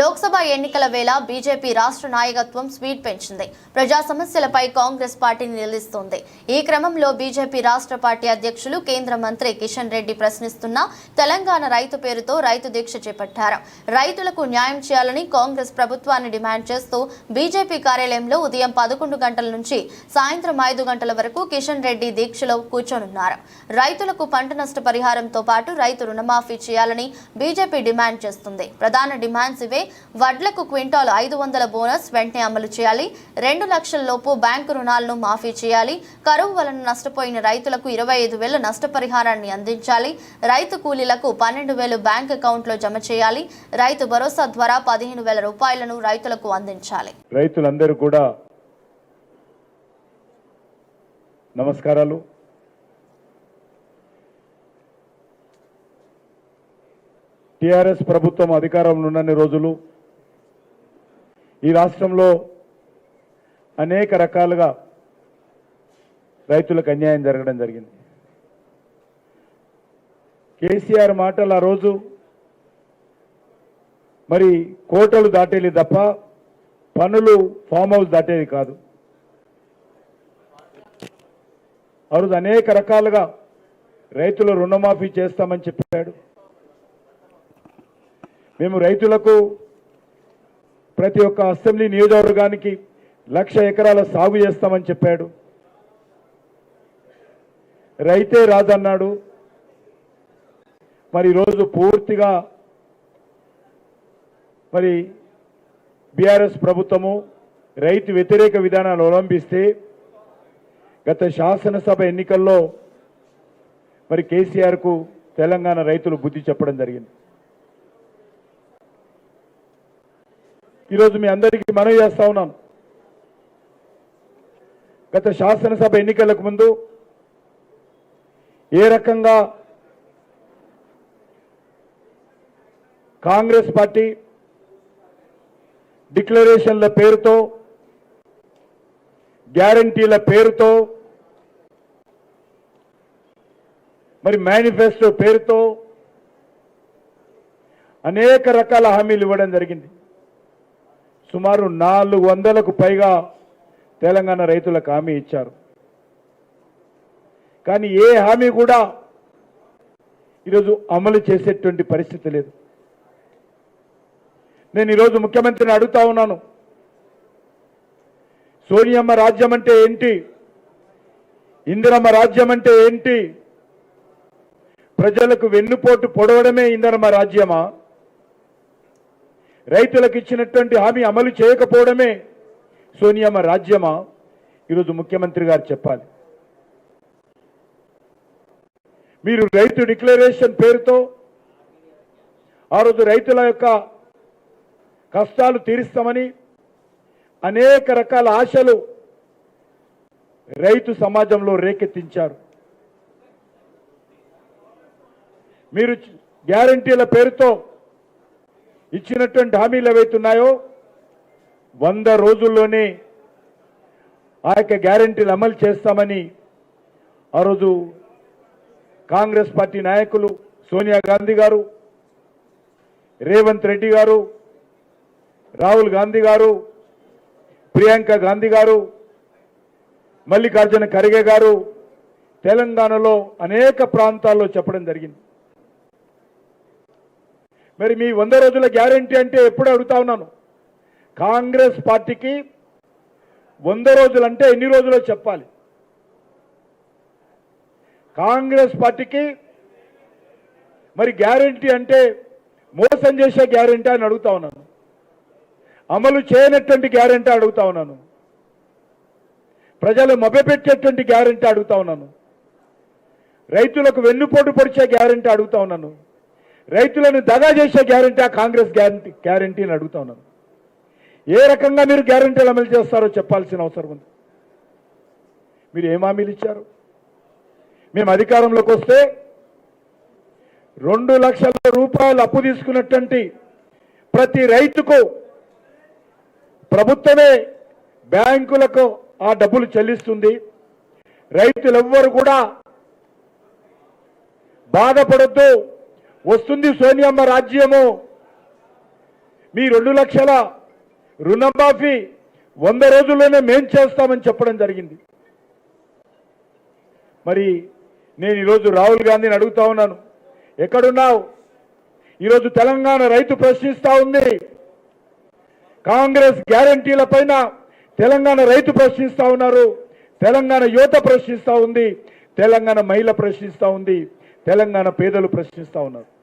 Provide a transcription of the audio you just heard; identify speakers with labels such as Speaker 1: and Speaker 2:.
Speaker 1: లోక్సభ ఎన్నికల వేళ బీజేపీ రాష్ట్ర నాయకత్వం స్పీడ్ పెంచింది. ప్రజా సమస్యలపై కాంగ్రెస్ పార్టీని నిలదీస్తోంది. ఈ క్రమంలో బీజేపీ రాష్ట్ర పార్టీ అధ్యక్షులు కేంద్ర మంత్రి కిషన్ రెడ్డి ప్రశ్నిస్తున్న తెలంగాణ రైతు పేరుతో రైతు దీక్ష చేపట్టారు. రైతులకు న్యాయం చేయాలని కాంగ్రెస్ ప్రభుత్వాన్ని డిమాండ్ చేస్తూ బీజేపీ కార్యాలయంలో ఉదయం పదకొండు గంటల నుంచి సాయంత్రం ఐదు గంటల వరకు కిషన్ రెడ్డి దీక్షలో కూర్చోనున్నారు. రైతులకు పంట నష్ట పరిహారంతో పాటు రైతు రుణమాఫీ చేయాలని బీజేపీ డిమాండ్ చేస్తుంది. ప్రధాన ఇవే. వడ్లకు క్వింటాల్ ఐదు వందల బోనస్ వెంటనే అమలు చేయాలి. రెండు లక్షల లోపు బ్యాంకు రుణాలను మాఫీ చేయాలి. కరువు వలన నష్టపోయిన రైతులకు ఇరవై ఐదు వేల నష్టపరిహారాన్ని అందించాలి. రైతు కూలీలకు పన్నెండు వేలు బ్యాంక్ అకౌంట్లో జమ చేయాలి. రైతు భరోసా ద్వారా పదిహేను వేల రూపాయలను రైతులకు అందించాలి.
Speaker 2: రైతులందరూ కూడా నమస్కారాలు. టీఆర్ఎస్ ప్రభుత్వం అధికారంలో ఉన్నన్ని రోజులు ఈ రాష్ట్రంలో అనేక రకాలుగా రైతులకు అన్యాయం జరగడం జరిగింది. కేసీఆర్ మాటలు ఆ రోజు మరి కోటలు దాటేది తప్ప పనులు ఫామ్ హౌస్ దాటేది కాదు. ఆ రోజు అనేక రకాలుగా రైతుల రుణమాఫీ చేస్తామని చెప్పాడు. మేము రైతులకు ప్రతి ఒక్క అసెంబ్లీ నియోజకవర్గానికి లక్ష ఎకరాల సాగు చేస్తామని చెప్పాడు. రైతే రాదన్నాడు. మరి ఈరోజు పూర్తిగా మరి బీఆర్ఎస్ ప్రభుత్వము రైతు వ్యతిరేక విధానాలు అవలంబిస్తే గత శాసనసభ ఎన్నికల్లో మరి కేసీఆర్కు తెలంగాణ రైతులు బుద్ధి చెప్పడం జరిగింది. ఈరోజు మీ అందరికీ మనవి చేస్తా ఉన్నాను. గత శాసనసభ ఎన్నికలకు ముందు ఏ రకంగా కాంగ్రెస్ పార్టీ డిక్లరేషన్ల పేరుతో గ్యారంటీల పేరుతో మరి మేనిఫెస్టో పేరుతో అనేక రకాల హామీలు ఇవ్వడం జరిగింది. సుమారు నాలుగు వందలకు పైగా తెలంగాణ రైతులకు హామీ ఇచ్చారు. కానీ ఏ హామీ కూడా ఈరోజు అమలు చేసేటువంటి పరిస్థితి లేదు. నేను ఈరోజు ముఖ్యమంత్రిని అడుగుతా ఉన్నాను. సోనియమ్మ రాజ్యం అంటే ఏంటి? ఇందిరమ్మ రాజ్యం అంటే ఏంటి? ప్రజలకు వెన్నుపోటు పొడవడమే ఇందిరమ్మ రాజ్యమా? రైతులకు ఇచ్చినటువంటి హామీ అమలు చేయకపోవడమే సోనియామ రాజ్యమా? ఈరోజు ముఖ్యమంత్రి గారు చెప్పాలి. మీరు రైతు డిక్లరేషన్ పేరుతో ఆ రోజు రైతుల యొక్క కష్టాలు తీరుస్తామని అనేక రకాల ఆశలు రైతు సమాజంలో రేకెత్తించారు. మీరు గ్యారంటీల పేరుతో ఇచ్చినటువంటి హామీలు ఏవైతున్నాయో వంద రోజుల్లోనే ఆ యొక్క గ్యారంటీలు అమలు చేస్తామని ఆ రోజు కాంగ్రెస్ పార్టీ నాయకులు సోనియా గాంధీ గారు రేవంత్ రెడ్డి గారు రాహుల్ గాంధీ గారు ప్రియాంక గాంధీ గారు మల్లికార్జున ఖర్గే గారు తెలంగాణలో అనేక ప్రాంతాల్లో చెప్పడం జరిగింది. మరి మీ వంద రోజుల గ్యారంటీ అంటే ఎప్పుడు అడుగుతా ఉన్నాను. కాంగ్రెస్ పార్టీకి వంద రోజులు అంటే ఎన్ని రోజులో చెప్పాలి? కాంగ్రెస్ పార్టీకి మరి గ్యారంటీ అంటే మోసం చేసే గ్యారంటీ అని అడుగుతా ఉన్నాను. అమలు చేయనటువంటి గ్యారంటీ అడుగుతా ఉన్నాను. ప్రజలు మభ్యపెట్టేటువంటి గ్యారంటీ అడుగుతా ఉన్నాను. రైతులకు వెన్నుపోటు పొడిచే గ్యారంటీ అడుగుతా ఉన్నాను. రైతులను దగా చేసే గ్యారంటీ ఆ కాంగ్రెస్ గ్యారంటీ గ్యారంటీని అడుగుతా ఉన్నాను. ఏ రకంగా మీరు గ్యారంటీలు అమలు చేస్తారో చెప్పాల్సిన అవసరం ఉంది. మీరు ఏం హామీలు ఇచ్చారు? మేము అధికారంలోకి వస్తే రెండు లక్షల రూపాయలు అప్పు తీసుకున్నటువంటి ప్రతి రైతుకు ప్రభుత్వమే బ్యాంకులకు ఆ డబ్బులు చెల్లిస్తుంది. రైతులెవ్వరు కూడా బాధపడొద్దు. వస్తుంది సోనియమ్మ రాజ్యము. మీ రెండు లక్షల రుణమాఫీ వంద రోజుల్లోనే మేం చేస్తామని చెప్పడం జరిగింది. మరి నేను ఈరోజు రాహుల్ గాంధీని అడుగుతా ఉన్నాను. ఎక్కడున్నావు? ఈరోజు తెలంగాణ రైతు ప్రశ్నిస్తూ ఉంది. కాంగ్రెస్ గ్యారంటీల పైన తెలంగాణ రైతు ప్రశ్నిస్తూ ఉన్నారు. తెలంగాణ యువత ప్రశ్నిస్తూ ఉంది. తెలంగాణ మహిళ ప్రశ్నిస్తూ ఉంది. తెలంగాణ పేదలు ప్రశ్నిస్తూ ఉన్నారు.